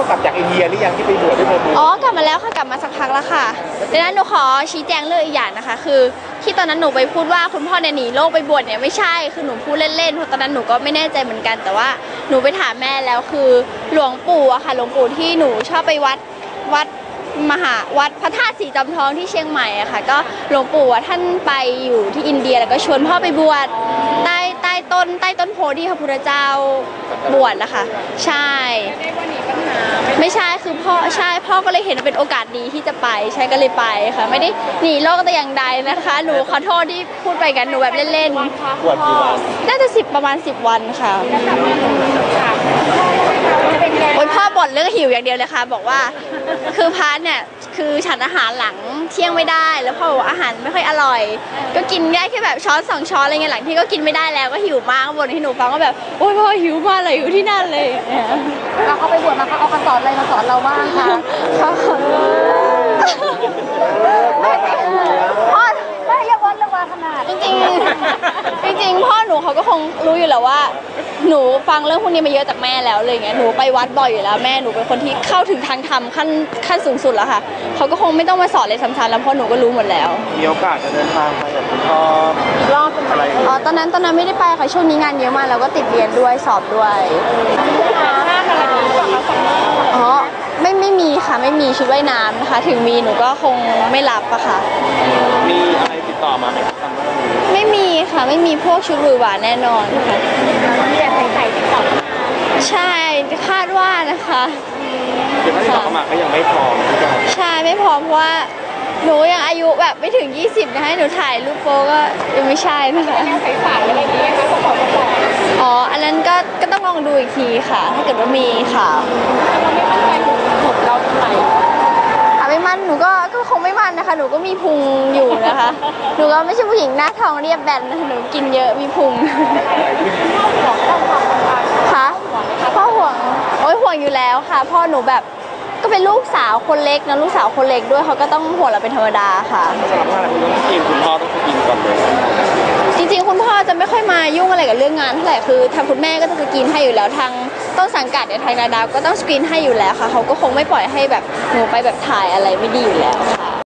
เขากลับจากอินเดียหรือยังที่ไปบวชที่เมืองบูอ๋อกลับมาแล้วค่ะกลับมาสักพักแล้วค่ะดังนั้นหนูขอชี้แจงเรื่องอีกอย่างนะคะ คือ ที่ตอนนั้นหนูไปพูดว่าคุณพ่อเนี่ยหนีโลกไปบวชเนี่ยไม่ใช่คือหนูพูดเล่นๆเพราะตอนนั้นหนูก็ไม่แน่ใจเหมือนกัน แต่ว่าหนูไปถามแม่แล้วคือหลวงปู่อะค่ะหลวงปู่ที่หนูชอบไปวัดวัดมหาวัดพระธาตุสีจอมทองที่เชียงใหม่อะค่ะ ก็หลวงปู่อะท่านไปอยู่ที่อินเดียแล้วก็ชวนพ่อไปบวชใต้ ต้ต้นใต้ต้นโพธิ์ที่พระพุทธเจ้าบวชนะคะใช่ไม่ใช่คือพ่อใช่พ่อก็เลยเห็นว่าเป็นโอกาสดีที่จะไปใช่ก็เลยไปค่ะ ไม่ได้หนีโลกแต่อย่างใดนะคะ หนูขอโทษที่พูดไปกันหนูแบบเล่นบวชกี่วันๆน่าจะสิบประมาณ 10 วันค่ะโอ้ยพ่อบ่นเรื่องหิวอย่างเดียวเลยค่ะ บอกว่า คือพาร์ทเนี่ย คือฉันอาหารหลังเที่ยงไม่ได้ แล้วพ่อบอกว่าอาหารไม่ค่อยอร่อย ก็กินได้แค่แบบช้อนสองช้อนอะไรเงี้ยหลังที่ก็กินไม่ได้แล้วก็หิวมากก็บ่นให้หนูฟังว่าแบบโอ้ยพ่อหิวมากเลยอยู่ที่นั่นเลยเนี่ยเราเขาไปบวชมาเขาเอาคำสอนอะไรมาสอนเราบ้างคะพ่อไม่เรียกวัดเรียกวาขนาดจริงๆจริงๆพ่อหนูเขาก็คงรู้อยู่แล้วว่า หนูฟังเรื่องพวกนี้มาเยอะจากแม่แล้วเลยอย่างเงี้ยหนูไปวัดบ่อยอยู่แล้วแม่หนูเป็นคนที่เข้าถึงทางธรรมขั้นขั้นสูงสุดแล้วค่ะเขาก็คงไม่ต้องมาสอนเลยซ้ำๆแล้วเพราะหนูก็รู้หมดแล้ว มีโอกาสจะเดินทางไปกับคุณพ่อรอบเป็นอะไรอ๋อตอนนั้นตอนนั้นไม่ได้ไปค่ะช่วงนี้งานเยอะมากแล้วก็ติดเรียนด้วยสอบด้วยอ๋อไม่ไม่มีค่ะไม่มีชุดว่ายน้ำนะคะ ถึงมีหนูก็คงไม่รับอะค่ะ มีอะไรติดต่อมาไหมครับทำเรื่องนี้ไม่มีค่ะไม่มีพวกชุดหวือหวาแน่นอนค่ะ มีแต่ใส่ๆติ๊กต็อก ใช่คาดว่านะคะ อถ้าติดต่อเข้ามาก็ยังไม่พร้อมที่จะใช่ไม่พร้อมเพราะว่าหนูยังอายุแบบไม่ถึง 20นะให้หนูถ่ายรูปโป๊ก็ยังไม่ใช่นะคะแนวใสๆอะไรอย่างเงี้คะเขาบอกเขาบอกอ๋ออันนั้นก็ก็ต้องลองดูอีกทีค่ะ ถ้าเกิดว่ามีค่ะเราไม่มั่นใจถูเราตรงไหนอะไม่มั่นหนูก็ก็คงไม่มั่นนะคะ หนูก็มีพุงอยู่นะคะ หนูก็ไม่ใช่ผู้หญิงหน้าทองเรียบแบนนะคะหนูกินเยอะมีพุงบอกต้องทำการคะพ่อห่วงโอ้ยห่วงอยู่แล้วค่ะ พ่อหนูแบบ เป็นลูกสาวคนเล็กนะลูกสาวคนเล็กด้วยเขาก็ต้องห่วงเราเป็นธรรมดาค่ะ สำหรับงานคุณต้องกินคุณพ่อต้องกินก่อนเลยจริงๆ คุณพ่อจะไม่ค่อยมายุ่งอะไรกับเรื่องงานเท่าไหร่คือทางคุณแม่ก็จะสกรีนให้อยู่แล้วทางต้นสังกัดเนี่ยทางนาดาวก็ต้องสกรีนให้อยู่แล้วค่ะเขาก็คงไม่ปล่อยให้แบบหนูไปแบบถ่ายอะไรไม่ดีอยู่แล้ว